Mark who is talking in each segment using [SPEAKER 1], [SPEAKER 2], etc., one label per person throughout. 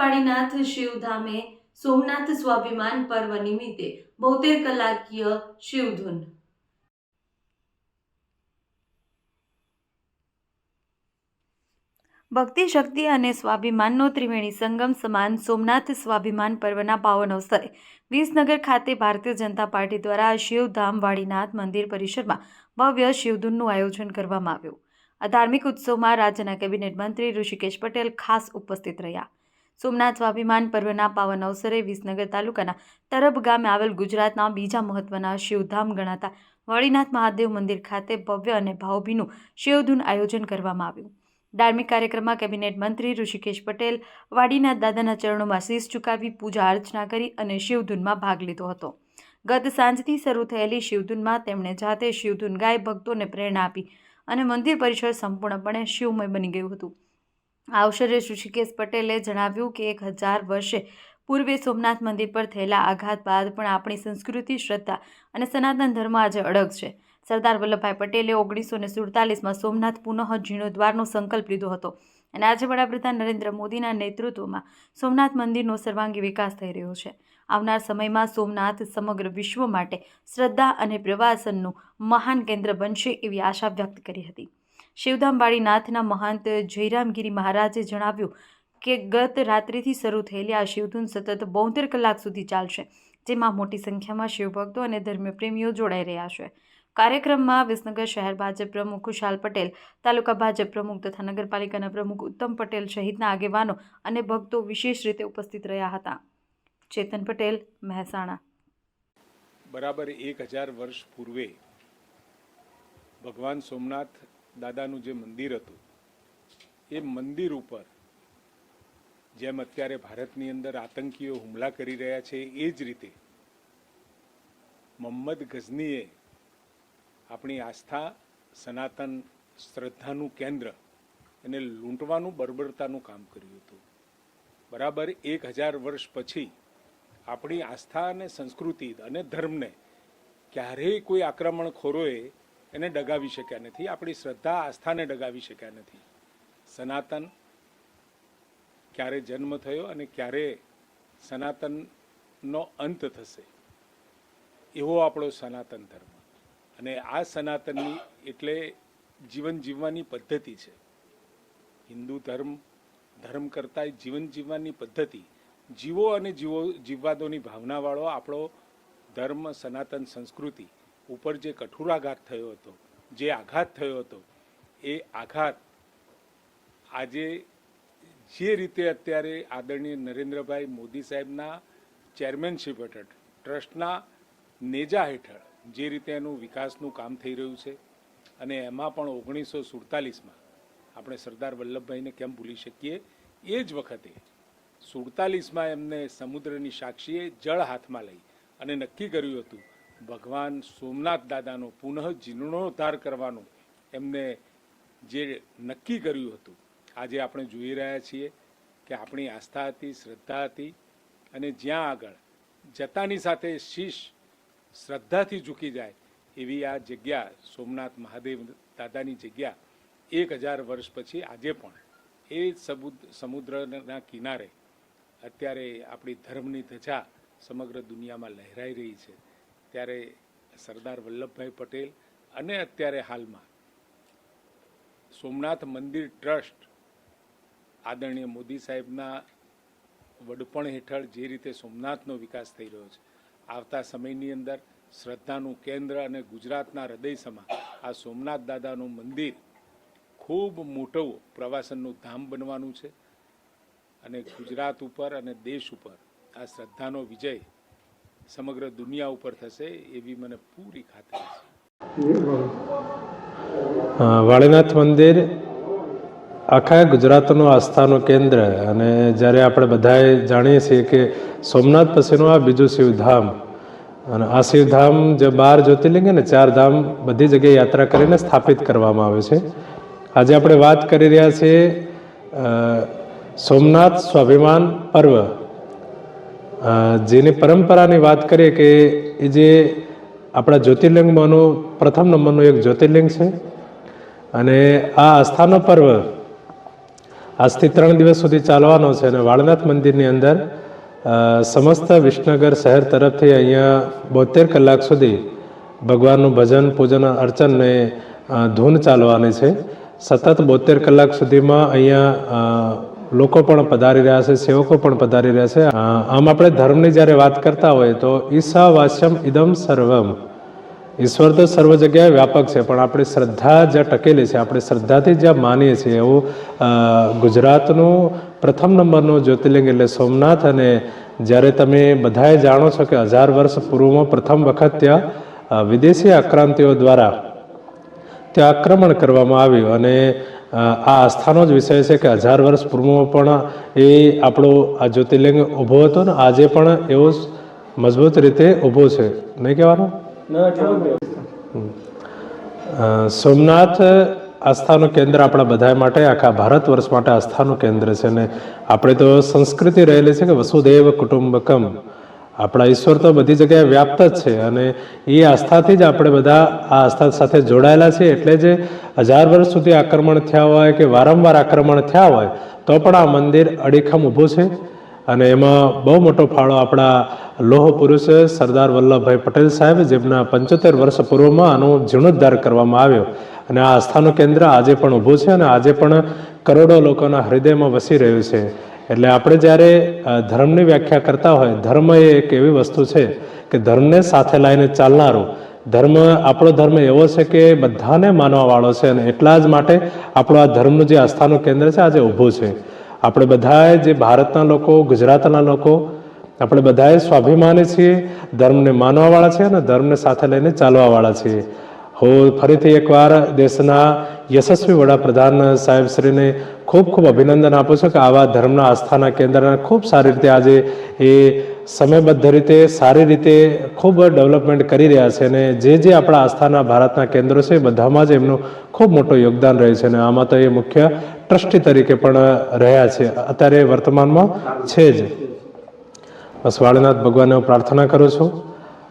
[SPEAKER 1] વાડીનાથ શિવધામે સોમનાથ સ્વાભિમાન પર્વ નિમિત્તે બોતેર કલાકીય શિવધૂન. ભક્તિ, શક્તિ અને સ્વાભિમાનનો ત્રિવેણી સંગમ સમાન સોમનાથ સ્વાભિમાન પર્વના પાવન અવસરે વિસનગર ખાતે ભારતીય જનતા પાર્ટી દ્વારા શિવધામ વાડીનાથ મંદિર પરિસરમાં ભવ્ય શિવધૂનનું આયોજન કરવામાં આવ્યું. આ ધાર્મિક ઉત્સવમાં રાજ્યના કેબિનેટ મંત્રી ઋષિકેશ પટેલ ખાસ ઉપસ્થિત રહ્યા. સોમનાથ સ્વાભિમાન પર્વના પાવન અવસરે વિસનગર તાલુકાના તરબ ગામે આવેલ ગુજરાતના બીજા મહત્વના શિવધામ ગણાતા વાળીનાથ મહાદેવ મંદિર ખાતે ભવ્ય અને ભાવભીનું શિવધૂન આયોજન કરવામાં આવ્યું. ધાર્મિક કાર્યક્રમમાં કેબિનેટ મંત્રી ઋષિકેશ પટેલ વાડીનાથ દાદાના ચરણોમાં શીશ ચુકાવી પૂજા અર્ચના કરી અને શિવધૂનમાં ભાગ લીધો હતો. ગત સાંજથી શરૂ થયેલી શિવધૂનમાં તેમણે જાતે શિવધૂન ગાય ભક્તોને પ્રેરણા આપી અને મંદિર પરિસર સંપૂર્ણપણે શિવમય બની ગયું હતું. આ અવસરે ઋષિકેશ પટેલે જણાવ્યું કે એક હજાર વર્ષે પૂર્વે સોમનાથ મંદિર પર થયેલા આઘાત બાદ પણ આપણી સંસ્કૃતિ, શ્રદ્ધા અને સનાતન ધર્મ આજે અડગ છે. સરદાર વલ્લભભાઈ પટેલે ઓગણીસો ને સુડતાલીસમાં સોમનાથ પુનઃ જીર્ણોદ્વારનો સંકલ્પ લીધો હતો અને આજે વડાપ્રધાન નરેન્દ્ર મોદીના નેતૃત્વમાં સોમનાથ મંદિરનો સર્વાંગી વિકાસ થઈ રહ્યો છે. આવનાર સમયમાં સોમનાથ સમગ્ર વિશ્વ માટે શ્રદ્ધા અને પ્રવાસનનું મહાન કેન્દ્ર બનશે એવી આશા વ્યક્ત કરી હતી. શિવધામ નાથના મહંત જયરામગીરી મહારાજે જણાવ્યું કે ગત રાત્રિથી શરૂ થયેલી આ શિવધૂન સતત બોતેર કલાક સુધી ચાલશે, જેમાં મોટી સંખ્યામાં શિવભક્તો અને ધર્મપ્રેમીઓ જોડાઈ રહ્યા છે. કાર્યક્રમમાં વિસનગર શહેર ભાજપ પ્રમુખ ખુશાલ પટેલ, તાલુકા ભાજપ પ્રમુખ તથા નગરપાલિકાના પ્રમુખ ઉત્તમ પટેલ સહિતના આગેવાનો અને ભક્તો વિશેષ રીતે ઉપસ્થિત રહ્યા હતા. ચેતન પટેલ, મહેસાણા.
[SPEAKER 2] બરાબર એક હજાર વર્ષ પૂર્વે ભગવાન સોમનાથ દાદાનું જે મંદિર હતું, એ મંદિર ઉપર જેમ અત્યારે ભારતની અંદર આતંકીઓ હુમલા કરી રહ્યા છે, એ જ રીતે મોહમ્મદ ગઝનીએ આપણી આસ્થા, સનાતન શ્રદ્ધાનું કેન્દ્ર એને લૂંટવાનું, બર્બરતાનું કામ કર્યું હતું. બરાબર એક હજાર વર્ષ પછી આપણી આસ્થા અને સંસ્કૃતિ અને ધર્મને ક્યારેય કોઈ આક્રમણખોરોએ એને ડગાવી શક્યા નથી. આપણી શ્રદ્ધા આસ્થાને ડગાવી શક્યા નથી. સનાતન ક્યારે જન્મ થયો અને ક્યારે સનાતનનો અંત થશે, એવો આપણો સનાતન ધર્મ. અને આ સનાતનની એટલે જીવન જીવવાની પદ્ધતિ છે. હિન્દુ ધર્મ ધર્મ કરતાં જીવન જીવવાની પદ્ધતિ. જીવો અને જીવો જીવવાદોની ભાવનાવાળો આપણો ધર્મ, સનાતન સંસ્કૃતિ ઉપર જે કઠોરાઘાત થયો હતો, જે આઘાત થયો હતો, એ આઘાત આજે જે રીતે અત્યારે આદરણીય નરેન્દ્રભાઈ મોદી સાહેબના ચેરમેનશીપ હેઠળ, ટ્રસ્ટના નેજા હેઠળ જે રીતે એનું વિકાસનું કામ થઈ રહ્યું છે અને એમાં પણ ઓગણીસો સુડતાલીસમાં આપણે સરદાર વલ્લભભાઈને કેમ ભૂલી શકીએ? એ જ વખતે સુડતાલીસમાં એમને સમુદ્રની સાક્ષીએ જળ હાથમાં લઈ અને નક્કી કર્યું હતું ભગવાન સોમનાથ દાદાનો પુનઃ જીર્ણોદ્ધાર કરવાનું એમને જે નક્કી કર્યું હતું, આજે આપણે જોઈ રહ્યા છીએ કે આપણી આસ્થા હતી, શ્રદ્ધા હતી અને જ્યાં આગળ જતાની સાથે શીશ શ્રદ્ધાથી ઝૂકી જાય એવી આ જગ્યા સોમનાથ મહાદેવ દાદાની જગ્યા એક હજાર વર્ષ પછી આજે પણ એ સમુદ્રના કિનારે અત્યારે આપણી ધર્મની ધજા સમગ્ર દુનિયામાં લહેરાઈ રહી છે. ત્યારે સરદાર વલ્લભભાઈ પટેલ અને અત્યારે હાલમાં સોમનાથ મંદિર ટ્રસ્ટ આદરણીય મોદી સાહેબના વડપણ હેઠળ જે રીતે સોમનાથનો વિકાસ થઈ રહ્યો છે, આવતા સમયની અંદર શ્રદ્ધાનું કેન્દ્ર અને ગુજરાતના હૃદયસમાં આ સોમનાથ દાદાનું મંદિર ખૂબ મોટું પ્રવાસનનું ધામ બનવાનું છે અને ગુજરાત ઉપર અને દેશ ઉપર આ શ્રદ્ધાનો વિજય સમગ્ર દુનિયા ઉપર થશે એવી મને પૂરી ખાતરી છે.
[SPEAKER 3] વાળીનાથ મંદિર આખા ગુજરાતનું આસ્થાનું કેન્દ્ર અને જ્યારે આપણે બધાએ જાણીએ છીએ કે સોમનાથ પછીનું આ બીજું શિવધામ અને આ શિવધામ જે બાર જ્યોતિર્લિંગ ને ચાર ધામ બધી જગ્યાએ યાત્રા કરીને સ્થાપિત કરવામાં આવે છે. આજે આપણે વાત કરી રહ્યા છીએ સોમનાથ સ્વાભિમાન પર્વ જેની પરંપરાની વાત કરીએ કે એ જે આપણા જ્યોતિર્લિંગમાંનું પ્રથમ નંબરનું એક જ્યોતિર્લિંગ છે અને આ આસ્થાનો પર્વ આજથી ત્રણ દિવસ સુધી ચાલવાનો છે અને વાળનાથ મંદિરની અંદર સમસ્ત વિસનગર શહેર તરફથી અહીંયા બોતેર કલાક સુધી ભગવાનનું ભજન, પૂજન અર્ચનને ધૂન ચાલવાની છે. સતત બોતેર કલાક સુધીમાં અહીંયા લોકો પણ પધારી રહ્યા છે, સેવકો પણ પધારી રહ્યા છે. આમ આપણે ધર્મની જ્યારે વાત કરતા હોય તો ઈસા વાસ્યમ ઇદમ સર્વમ. ઈશ્વર તો સર્વ જગ્યાએ વ્યાપક છે, પણ આપણી શ્રદ્ધા જ્યાં ટકેલી છે, આપણે શ્રદ્ધાથી જ્યાં માનીએ છીએ એવું ગુજરાતનું પ્રથમ નંબરનું જ્યોતિર્લિંગ એટલે સોમનાથ અને જ્યારે તમે બધાએ જાણો છો કે હજાર વર્ષ પૂર્વમાં પ્રથમ વખત ત્યાં વિદેશી આક્રાંતિઓ દ્વારા ત્યાં આક્રમણ કરવામાં આવ્યું અને આ આસ્થાનો જ વિષય છે કે હજાર વર્ષ પૂર્વમાં પણ એ આપણો આ જ્યોતિર્લિંગ ઊભો હતો ને આજે પણ એવો મજબૂત રીતે ઊભો છે. નહીં કહેવાનું? સોમનાથ આસ્થાનું કેન્દ્ર આપણા બધા માટે આખા ભારત વર્ષ માટે આસ્થાનું કેન્દ્ર છે ને આપણે તો સંસ્કૃતિ રહેલી છે કે વસુદેવ કુટુંબકમ. આપણા ઈશ્વર તો બધી જગ્યાએ વ્યાપ્ત જ છે અને એ આસ્થાથી જ આપણે બધા આ આસ્થા સાથે જોડાયેલા છીએ. એટલે જે હજાર વર્ષ સુધી આક્રમણ થયા હોય કે વારંવાર આક્રમણ થયા હોય, તો પણ આ મંદિર અડીખમ ઊભું છે. અને એમાં બહુ મોટો ફાળો આપણા લોહ પુરુષ સરદાર વલ્લભભાઈ પટેલ સાહેબ, જેમના પંચોતેર વર્ષ પૂર્વમાં આનો જીર્ણોદ્ધાર કરવામાં આવ્યો. અને આ આસ્થાનું કેન્દ્ર આજે પણ ઊભું છે અને આજે પણ કરોડો લોકોના હૃદયમાં વસી રહ્યું છે. એટલે આપણે જ્યારે ધર્મની વ્યાખ્યા કરતા હોય, ધર્મ એ એક એવી વસ્તુ છે કે ધર્મને સાથે લાવીને ચાલનારું, ધર્મ આપણો ધર્મ એવો છે કે બધાને માનવાવાળો છે અને એટલા જ માટે આપણો આ ધર્મનું જે આસ્થાનું કેન્દ્ર છે, આજે ઊભું છે. આપણે બધાએ જે ભારતના લોકો, ગુજરાતના લોકો, આપણે બધાએ સ્વાભિમાની છીએ, ધર્મને માનવાવાળા છીએ અને ધર્મને સાથે લઈને ચાલવાવાળા છીએ. હું ફરીથી એકવાર દેશના યશસ્વી વડાપ્રધાન સાહેબશ્રીને ખૂબ ખૂબ અભિનંદન આપું છું કે આવા ધર્મના આસ્થાના કેન્દ્રના ખૂબ સારી રીતે આજે એ સમયબદ્ધ રીતે, સારી રીતે ખૂબ ડેવલપમેન્ટ કરી રહ્યા છે અને જે જે આપણા આસ્થાના ભારતના કેન્દ્રો છે એ બધામાં જ એમનું ખૂબ મોટું યોગદાન રહ્યું છે અને આમાં તો એ મુખ્ય ટ્રસ્ટી તરીકે પણ રહ્યા છે. અત્યારે વર્તમાનમાં છે જ. બસ વાળીનાથ ભગવાનને હું પ્રાર્થના કરું છું.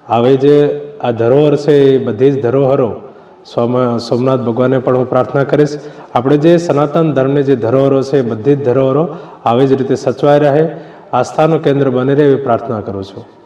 [SPEAKER 3] હવે જે આ ધરોહર છે એ બધી જ ધરોહરો સોમ સોમનાથ ભગવાનને પણ હું પ્રાર્થના કરીશ. આપણે જે સનાતન ધર્મની જે ધરોહરો છે એ બધી જ ધરોહરો આવી જ રીતે સચવાઈ રહે. આસ્થાનું કેન્દ્ર બની રહે એવી પ્રાર્થના કરું છું.